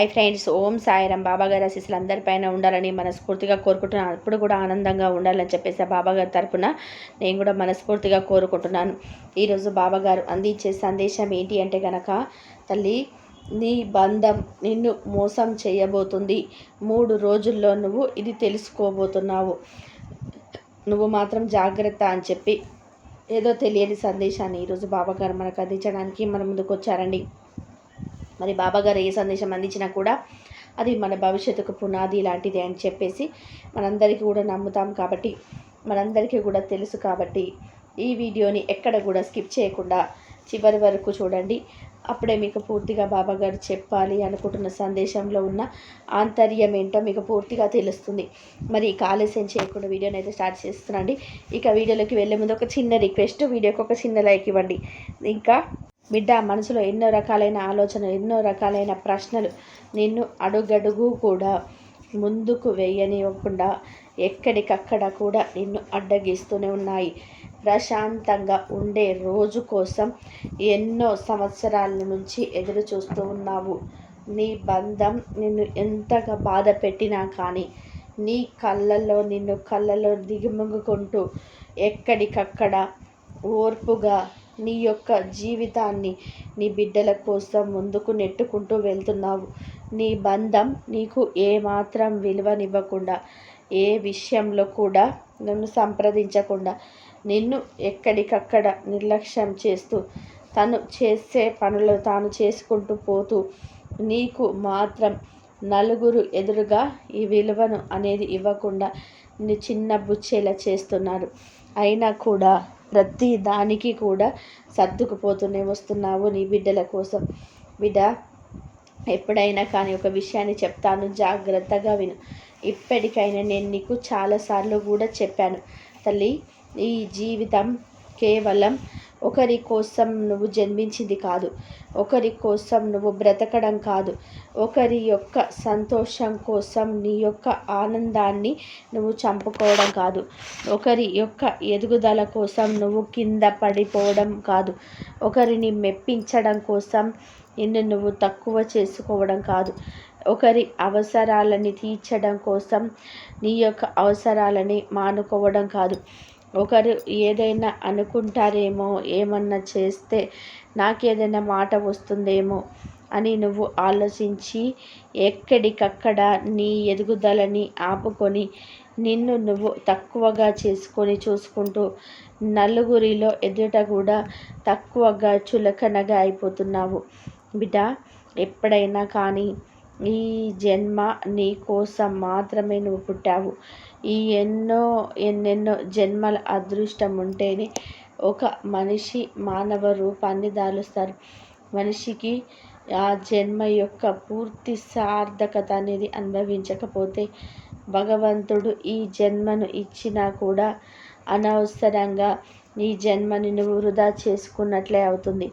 I friends Om Sairam Baba గారి ఆశీస్సులు అందరిపైన ఉండాలని మనస్ఫూర్తిగా కోరుకుంటున్నాను. అప్పుడు కూడా ఆనందంగా ఉండాలని చెప్పేసి బాబాగారి బాబా గారి నేను కూడా మనస్ఫూర్తిగా కోరుకుంటున్నాను. ఈరోజు బాబా గారు అందించే సందేశం ఏంటి అంటే కనుక తల్లి నీ బంధం నిన్ను మోసం చేయబోతుంది. మూడు రోజుల్లో నువ్వు ఇది తెలుసుకోబోతున్నావు. నువ్వు మాత్రం జాగ్రత్త అని చెప్పి ఏదో తెలియని సందేశాన్ని ఈరోజు బాబా గారు మనకు అందించడానికి మన ముందుకు వచ్చారండి. మరి బాబాగారు ఏ సందేశం అందించినా కూడా అది మన భవిష్యత్తుకు పునాది లాంటిది అని చెప్పేసి మనందరికీ కూడా నమ్ముతాం కాబట్టి మనందరికీ కూడా తెలుసు కాబట్టి ఈ వీడియోని ఎక్కడ కూడా స్కిప్ చేయకుండా చివరి వరకు చూడండి. అప్పుడే మీకు పూర్తిగా బాబాగారు చెప్పాలి అనుకుంటున్న సందేశంలో ఉన్న ఆంతర్యం ఏంటో మీకు పూర్తిగా తెలుస్తుంది. మరి ఆలస్యం చేయకుండా వీడియోని అయితే స్టార్ట్ చేస్తున్నాండి ఇక వీడియోలోకి వెళ్ళే ముందు ఒక చిన్న రిక్వెస్ట్ వీడియోకి ఒక చిన్న లైక్ ఇవ్వండి. ఇంకా బిడ్డ మనసులో ఎన్నో రకాలైన ఆలోచనలు ఎన్నో రకాలైన ప్రశ్నలు నిన్ను అడుగడుగు కూడా ముందుకు వేయనివ్వకుండా ఎక్కడికక్కడ కూడా నిన్ను అడ్డగిస్తూనే ఉన్నాయి. ప్రశాంతంగా ఉండే రోజు కోసం ఎన్నో సంవత్సరాల నుంచి ఎదురు చూస్తూ ఉన్నావు. నీ బంధం నిన్ను ఎంతగా బాధ పెట్టినా కానీ నీ కళ్ళల్లో నిన్ను కళ్ళలో దిగుముంగుకుంటూ ఎక్కడికక్కడ ఓర్పుగా నీ యొక్క జీవితాన్ని నీ బిడ్డల కోసం ముందుకు నెట్టుకుంటూ వెళ్తున్నావు. నీ బంధం నీకు ఏమాత్రం విలువనివ్వకుండా ఏ విషయంలో కూడా నన్ను సంప్రదించకుండా నిన్ను ఎక్కడికక్కడ నిర్లక్ష్యం చేస్తూ తను చేసే పనులు తాను చేసుకుంటూ పోతూ నీకు మాత్రం నలుగురు ఎదురుగా ఈ విలువను అనేది ఇవ్వకుండా నిన్ను చిన్న బుచ్చేలా చేస్తున్నారు. అయినా కూడా ప్రతి దానికి కూడా సర్దుకుపోతూనే వస్తున్నావు నీ బిడ్డల కోసం. బిడ్డ ఎప్పుడైనా కానీ ఒక విషయాన్ని చెప్తాను జాగ్రత్తగా విను. ఇప్పటికైనా నేను నీకు చాలాసార్లు కూడా చెప్పాను. తల్లి ఈ జీవితం కేవలం ఒకరి కోసం నువ్వు జన్మించింది కాదు. ఒకరి కోసం నువ్వు బ్రతకడం కాదు. ఒకరి యొక్క సంతోషం కోసం నీ యొక్క ఆనందాన్ని నువ్వు చంపుకోవడం కాదు. ఒకరి యొక్క ఎదుగుదల కోసం నువ్వు కింద పడిపోవడం కాదు. ఒకరిని మెప్పించడం కోసం నిన్ను నువ్వు తక్కువ చేసుకోవడం కాదు. ఒకరి అవసరాలని తీర్చడం కోసం నీ యొక్క అవసరాలని మానుకోవడం కాదు. ఒకరు ఏదైనా అనుకుంటారేమో ఏమన్నా చేస్తే నాకేదైనా మాట వస్తుందేమో అని నువ్వు ఆలోచించి ఎక్కడికక్కడ నీ ఎదుగుదలని ఆపుకొని నిన్ను నువ్వు తక్కువగా చేసుకొని చూసుకుంటూ నలుగురిలో ఎదుట కూడా తక్కువగా చులకనగా అయిపోతున్నావు. బిడ్డ ఎప్పుడైనా కానీ ఈ జన్మ నీ కోసం మాత్రమే నువ్వు పుట్టావు. ఈ ఎన్నో ఎన్నెన్నో జన్మల అదృష్టం ఉంటేనే ఒక మనిషి మానవ రూపాన్ని దాలుస్తారు. మనిషికి ఆ జన్మ యొక్క పూర్తి సార్థకత అనేది అనుభవించకపోతే భగవంతుడు ఈ జన్మను ఇచ్చినా కూడా అనవసరంగా ఈ జన్మని నువ్వు వృధా చేసుకున్నట్లే అవుతుంది.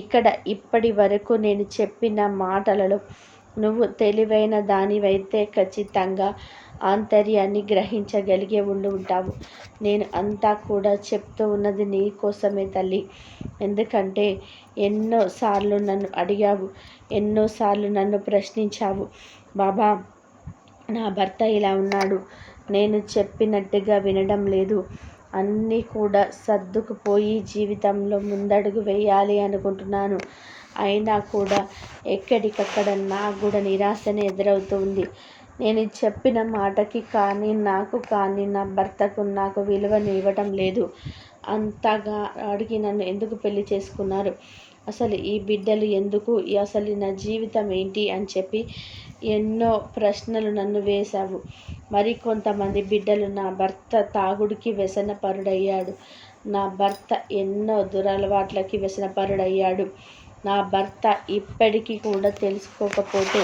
ఇక్కడ ఇప్పటి వరకు నేను చెప్పిన మాటలలో నువ్వు తెలివైన దానివైతే ఖచ్చితంగా ఆంతర్యాన్ని గ్రహించగలిగే ఉండి ఉంటావు. నేను అంతా కూడా చెప్తూ ఉన్నది నీ కోసమే తల్లి. ఎందుకంటే ఎన్నోసార్లు నన్ను అడిగావు ఎన్నోసార్లు నన్ను ప్రశ్నించావు. బాబా నా భర్త ఇలా ఉన్నాడు. నేను చెప్పినట్టుగా వినడం లేదు. అన్నీ కూడా సర్దుకుపోయి జీవితంలో ముందడుగు వేయాలి అనుకుంటున్నాను. అయినా కూడా ఎక్కడికక్కడ నాకు కూడా నిరాశనే ఎదురవుతుంది. నేను చెప్పిన మాటకి కానీ నాకు కానీ నా భర్తకు నాకు విలువను ఇవ్వటం లేదు. అంతగా అడిగి నన్ను ఎందుకు పెళ్ళి చేసుకున్నారు? అసలు ఈ బిడ్డలు ఎందుకు? అసలు నా జీవితం ఏంటి అని చెప్పి ఎన్నో ప్రశ్నలు నన్ను వేశావు. మరి కొంతమంది బిడ్డలు నా భర్త తాగుడికి వ్యసనపరుడయ్యాడు. నా భర్త ఎన్నో దురలవాట్లకి వ్యసనపరుడయ్యాడు. నా భర్త ఇప్పటికీ కూడా తెలుసుకోకపోతే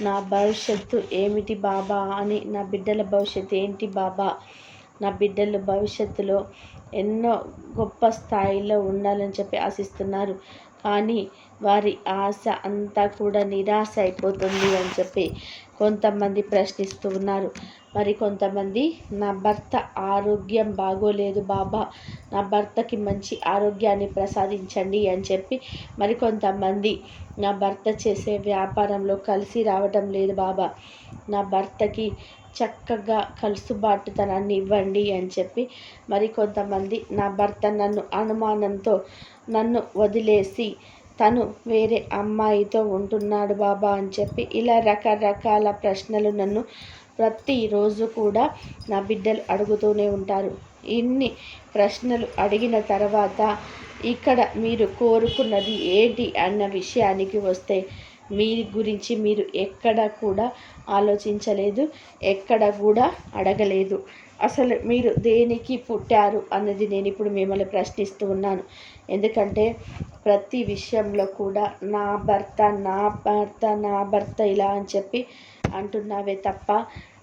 నా భవిష్యత్తు ఏమిటి బాబా అని నా బిడ్డల భవిష్యత్తు ఏంటి బాబా? నా బిడ్డలు భవిష్యత్తులో ఎన్నో గొప్ప స్థాయిలో ఉండాలని చెప్పి ఆశిస్తున్నారు. కానీ వారి ఆశ అంతా కూడా నిరాశ అయిపోతుంది అని చెప్పి కొంతమంది ప్రశ్నిస్తూ ఉన్నారు. మరి కొంతమంది నా భర్త ఆరోగ్యం బాగోలేదు బాబా నా భర్తకి మంచి ఆరోగ్యాన్ని ప్రసాదించండి అని చెప్పి మరి కొంతమంది నా భర్త చేసే వ్యాపారంలో కలిసి రావటం లేదు బాబా నా భర్తకి చక్కగా కలుసుబాటుతనాన్ని ఇవ్వండి అని చెప్పి మరి కొంతమంది నా భర్త నన్ను అనుమానంతో నన్ను వదిలేసి తను వేరే అమ్మాయితో ఉంటున్నాడు బాబా అని చెప్పి ఇలా రకరకాల ప్రశ్నలు నన్ను ప్రతిరోజు కూడా నా బిడ్డలు అడుగుతూనే ఉంటారు. ఇన్ని ప్రశ్నలు అడిగిన తర్వాత ఇక్కడ మీరు కోరుకున్నది ఏంటి అన్న విషయానికి వస్తే మీ గురించి మీరు ఎక్కడ కూడా ఆలోచించలేదు ఎక్కడ కూడా అడగలేదు. అసలు మీరు దేనికి పుట్టారు అన్నది నేను ఇప్పుడు మిమ్మల్ని ప్రశ్నిస్తూ ఉన్నాను. ఎందుకంటే ప్రతి విషయంలో కూడా నా భర్త నా భర్త నా భర్త ఇలా అని చెప్పి అంటున్నావే తప్ప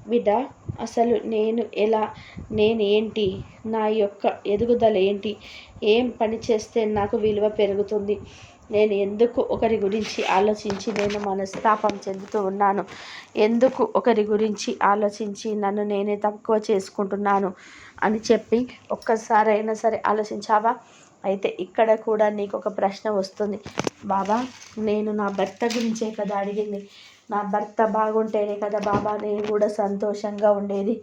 బిడ్డ అసలు నేను ఎలా నేనేంటి నా యొక్క ఎదుగుదల ఏంటి ఏం పని చేస్తే నాకు విలువ పెరుగుతుంది? నేను ఎందుకు ఒకరి గురించి ఆలోచించి నేను మనస్తాపం చెందుతూ ఉన్నాను? ఎందుకు ఒకరి గురించి ఆలోచించి నన్ను నేనే తక్కువ చేసుకుంటున్నాను? అని చెప్పి ఒక్కసారైనా సరే ఆలోచించావా? అయితే ఇక్కడ కూడా నీకు ఒక ప్రశ్న వస్తుంది. బాబా నేను నా భర్త గురించే కదా అడిగింది. నా భర్త బాగుంటేనే కదా బాబా నేను కూడా సంతోషంగా ఉండేది.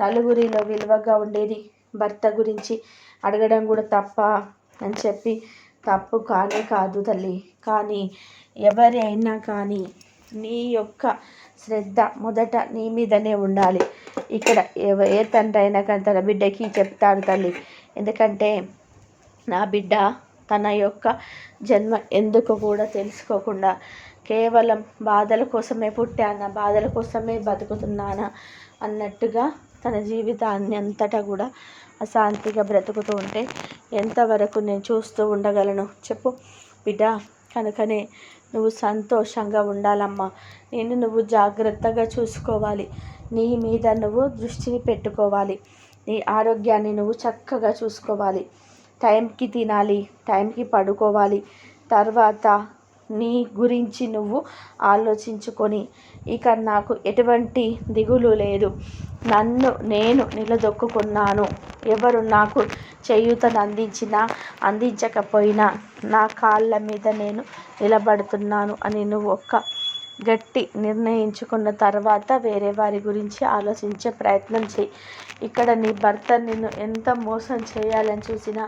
నలుగురిలో విలువగా ఉండేది. భర్త గురించి అడగడం కూడా తప్ప అని చెప్పి తప్పు కానే కాదు తల్లి. కానీ ఎవరైనా కానీ నీ యొక్క శ్రద్ధ మొదట నీ మీదనే ఉండాలి. ఇక్కడ ఏ తండ్రి అయినా కానీ తన బిడ్డకి చెప్తాడు తల్లి. ఎందుకంటే నా బిడ్డ తన యొక్క జన్మ ఎందుకు కూడా తెలుసుకోకుండా కేవలం బాధల కోసమే పుట్టానా? బాధల కోసమే బతుకుతున్నానా? అన్నట్టుగా తన జీవితాన్ని అంతటా కూడా అశాంతిగా బ్రతుకుతూ ఉంటే ఎంతవరకు నేను చూస్తూ ఉండగలను? చెప్పు బిడ్డ కనుకనే నువ్వు సంతోషంగా ఉండాలమ్మా. నేను నువ్వు జాగ్రత్తగా చూసుకోవాలి. నీ మీద నువ్వు దృష్టిని పెట్టుకోవాలి. నీ ఆరోగ్యాన్ని నువ్వు చక్కగా చూసుకోవాలి. టైంకి తినాలి టైంకి పడుకోవాలి. తర్వాత నీ గురించి నువ్వు ఆలోచించుకొని. ఇక నాకు ఎటువంటి దిగులు లేదు. నన్ను నేను నిలదొక్కున్నాను ఎవరు నాకు చేయూతను అందించినా అందించకపోయినా నా కాళ్ళ మీద నేను నిలబడుతున్నాను అని నువ్వు ఒక్క గట్టి నిర్ణయించుకున్న తర్వాత వేరే వారి గురించి ఆలోచించే ప్రయత్నం చేయి. ఇక్కడ నీ భర్త నిన్ను ఎంత మోసం చేయాలని చూసినా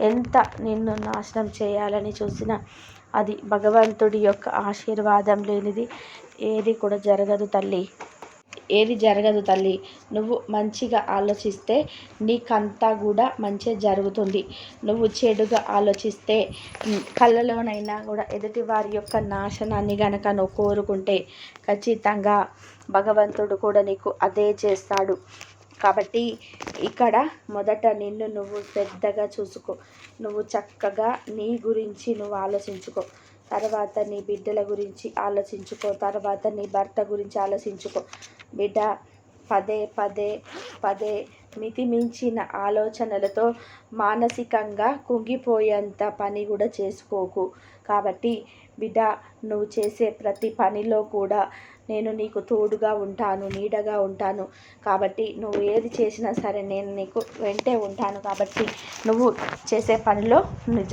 ఎంత నిన్ను నాశనం చేయాలని చూసినా అది భగవంతుడి యొక్క ఆశీర్వాదం లేనిది ఏది కూడా జరగదు తల్లి. ఏది జరగదు తల్లి. నువ్వు మంచిగా ఆలోచిస్తే నీకంతా కూడా మంచి జరుగుతుంది. నువ్వు చెడుగా ఆలోచిస్తే కళ్ళలోనైనా కూడా ఎదుటి వారి యొక్క నాశనాన్ని గనక నువ్వు కోరుకుంటే ఖచ్చితంగా భగవంతుడు కూడా నీకు అదే చేస్తాడు. కాబట్టి ఇక్కడ మొదట నిన్ను నువ్వు పెద్దగా చూసుకో. నువ్వు చక్కగా నీ గురించి నువ్వు ఆలోచించుకో. తర్వాత నీ బిడ్డల గురించి ఆలోచించుకో. తర్వాత నీ భర్త గురించి ఆలోచించుకో. బిడ్డ పదే పదే పదే మితిమించిన ఆలోచనలతో మానసికంగా కుంగిపోయేంత పని కూడా చేసుకోకు. కాబట్టి బిడ్డ నువ్వు చేసే ప్రతి పనిలో కూడా నేను నీకు తోడుగా ఉంటాను నీడగా ఉంటాను. కాబట్టి నువ్వు ఏది చేసినా సరే నేను నీకు వెంటే ఉంటాను. కాబట్టి నువ్వు చేసే పనిలో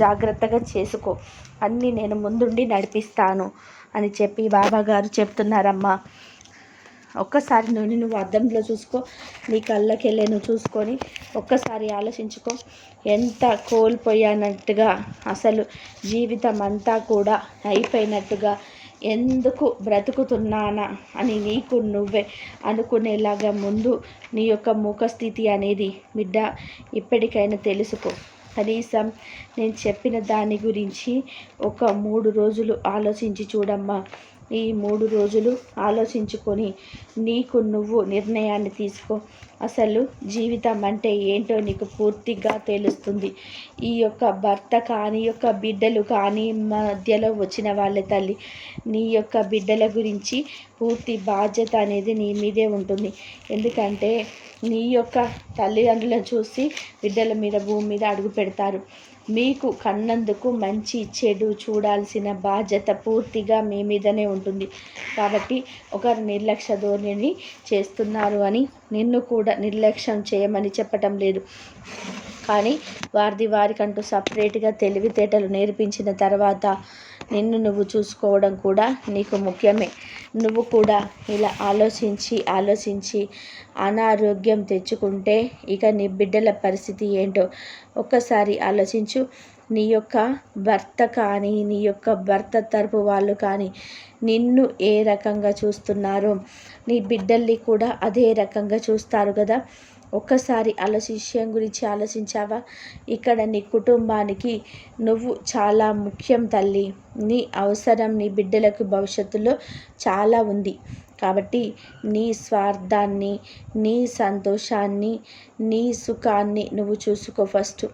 జాగ్రత్తగా చేసుకో. అన్నీ నేను ముందుండి నడిపిస్తాను అని చెప్పి బాబాగారు చెప్తున్నారమ్మా. ఒక్కసారి నువ్వు నువ్వు అద్దంలో చూసుకో నీ కళ్ళకెళ్ళే నువ్వు చూసుకొని ఒక్కసారి ఆలోచించుకో. ఎంత కోల్పోయానట్టుగా అసలు జీవితం అంతా కూడా అయిపోయినట్టుగా ఎందుకు బ్రతుకుతున్నానా అని నీకు నువ్వే అనుకునేలాగా ముందు నీ యొక్క ముఖస్థితి అనేది బిడ్డ ఇప్పటికైనా తెలుసుకో. కనీసం నేను చెప్పిన దాని గురించి ఒక మూడు రోజులు ఆలోచించి చూడమ్మా. ఈ మూడు రోజులు ఆలోచించుకొని నీకు నువ్వు నిర్ణయాన్ని తీసుకో. అసలు జీవితం అంటే ఏంటో నీకు పూర్తిగా తెలుస్తుంది. ఈ యొక్క భర్త కానీ యొక్క బిడ్డలు కానీ మధ్యలో వచ్చిన వాళ్ళ తల్లి. నీ యొక్క బిడ్డల గురించి పూర్తి బాధ్యత అనేది నీ మీదే ఉంటుంది. ఎందుకంటే నీ యొక్క తల్లిదండ్రులను చూసి బిడ్డల మీద భూమి మీద అడుగు పెడతారు. మీకు కన్నందుకు మంచి చెడు చూడాల్సిన బాధ్యత పూర్తిగా మీ మీదనే ఉంటుంది. కాబట్టి ఒకరు నిర్లక్ష్య ధోరణిని చేస్తున్నారు అని నిన్ను కూడా నిర్లక్ష్యం చేయమని చెప్పటం లేదు. కానీ వారిది వారికంటూ సపరేట్గా తెలివితేటలు నేర్పించిన తర్వాత నిన్ను నువ్వు చూసుకోవడం కూడా నీకు ముఖ్యమే. నువ్వు కూడా ఇలా ఆలోచించి ఆలోచించి అనారోగ్యం తెచ్చుకుంటే ఇక నీ బిడ్డల పరిస్థితి ఏంటో ఒక్కసారి ఆలోచించు. నీ యొక్క భర్త కానీ నీ యొక్క భర్త తరపు వాళ్ళు కానీ నిన్ను ఏ రకంగా చూస్తున్నారో నీ బిడ్డల్ని కూడా అదే రకంగా చూస్తారు కదా. ఒక్కసారి ఆలోచించం గురించి ఆలోచించావా? ఇక్కడ నీ కుటుంబానికి నువ్వు చాలా ముఖ్యం తల్లి. నీ అవసరం నీ బిడ్డలకు భవిష్యత్తులో చాలా ఉంది. కాబట్టి నీ స్వార్థాన్ని నీ సంతోషాన్ని నీ సుఖాన్ని నువ్వు చూసుకో ఫస్ట్.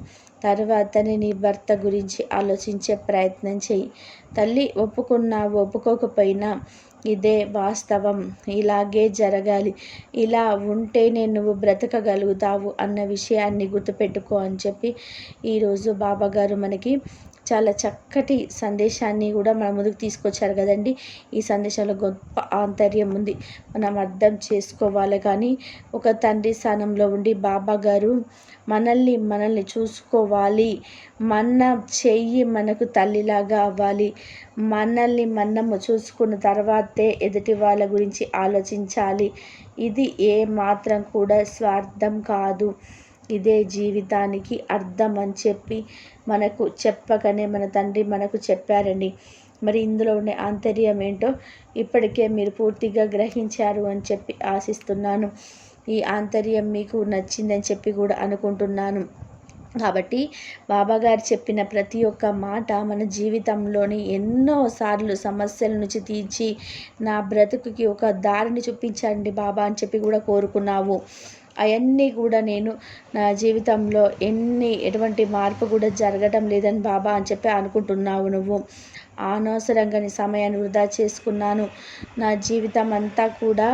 తర్వాతనే నీ భర్త గురించి ఆలోచించే ప్రయత్నం చెయ్యి తల్లి ఒప్పుకున్నా ఒప్పుకోకపోయినా ఇదే వాస్తవం. ఇలాగే జరగాలి. ఇలా ఉంటేనే నువ్వు బ్రతకగలుగుతావు అన్న విషయాన్ని గుర్తుపెట్టుకో అని చెప్పి ఈరోజు బాబాగారు మనకి చాలా చక్కటి సందేశాన్ని కూడా మన ముందుకు తీసుకొచ్చారు కదండి. ఈ సందేశంలో గొప్ప ఆంతర్యం ఉంది. మనం అర్థం చేసుకోవాలి కానీ ఒక తండ్రి స్థానంలో ఉండి బాబా గారు మనల్ని మనల్ని చూసుకోవాలి. మన చెయ్యి మనకు తల్లిలాగా అవ్వాలి. మనల్ని మనము చూసుకున్న తర్వాతే ఎదుటి వాళ్ళ గురించి ఆలోచించాలి. ఇది ఏ మాత్రం కూడా స్వార్థం కాదు. ఇదే జీవితానికి అర్థం అని చెప్పి మనకు చెప్పకనే మన తండ్రి మనకు చెప్పారండి. మరి ఇందులో ఉండే ఆంతర్యం ఏంటో ఇప్పటికే మీరు పూర్తిగా గ్రహించారు అని చెప్పి ఆశిస్తున్నాను. ఈ ఆంతర్యం మీకు నచ్చిందని చెప్పి కూడా అనుకుంటున్నాను. కాబట్టి బాబాగారు చెప్పిన ప్రతి ఒక్క మాట మన జీవితంలోని ఎన్నోసార్లు సమస్యల నుంచి తీర్చి నా బ్రతుకుకి ఒక దారిని చూపించండి బాబా అని చెప్పి కూడా కోరుకున్నావు. అవన్నీ కూడా నేను నా జీవితంలో ఎన్ని ఎటువంటి మార్పు కూడా జరగటం లేదని బాబా అని చెప్పి అనుకుంటున్నావు నువ్వు. అనవసరంగా నీ సమయాన్ని వృధా చేసుకున్నాను. నా జీవితం అంతా కూడా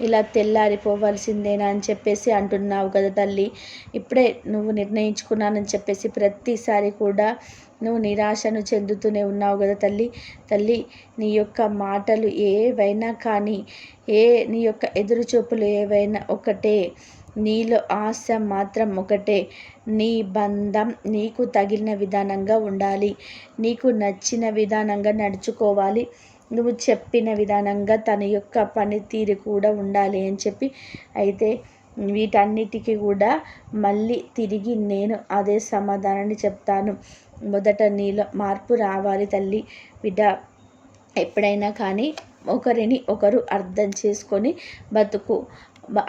ఇలా తెల్లారిపోవలసిందేనా అని చెప్పేసి అంటున్నావు కదా తల్లి. ఇప్పుడే నువ్వు నిర్ణయించుకున్నానని చెప్పేసి ప్రతిసారి కూడా నువ్వు నిరాశను చెందుతూనే ఉన్నావు కదా తల్లి. తల్లి నీ యొక్క మాటలు ఏవైనా కానీ ఏ నీ యొక్క ఎదురుచూపులు ఏవైనా ఒకటే. నీలో ఆశ మాత్రం ఒకటే. నీ బంధం నీకు తగిలిన విధానంగా ఉండాలి. నీకు నచ్చిన విధానంగా నడుచుకోవాలి. నువ్వు చెప్పిన విధానంగా తన యొక్క పనితీరు కూడా ఉండాలి అని చెప్పి. అయితే వీటన్నిటికీ కూడా మళ్ళీ తిరిగి నేను అదే సమాధానాన్ని చెప్తాను. మొదట నీలో మార్పు రావాలి తల్లి బిడ్డ. ఎప్పుడైనా కానీ ఒకరిని ఒకరు అర్థం చేసుకొని బతుకు.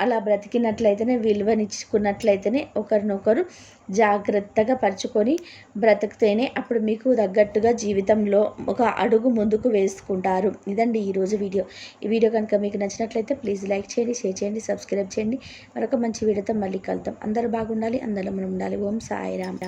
అలా బ్రతికినట్లయితేనే విలువనిచ్చుకున్నట్లయితేనే ఒకరినొకరు జాగ్రత్తగా పరుచుకొని బ్రతికితేనే అప్పుడు మీకు తగ్గట్టుగా జీవితంలో ఒక అడుగు ముందుకు వేసుకుంటారు. ఇదండి ఈరోజు వీడియో. ఈ వీడియో కనుక మీకు నచ్చినట్లయితే ప్లీజ్ లైక్ చేయండి షేర్ చేయండి సబ్స్క్రైబ్ చేయండి. మరొక మంచి వీడియోతో మళ్ళీ కలుద్దాం. అందరూ బాగుండాలి అందరం మనం ఉండాలి. ఓం సాయిరామ్.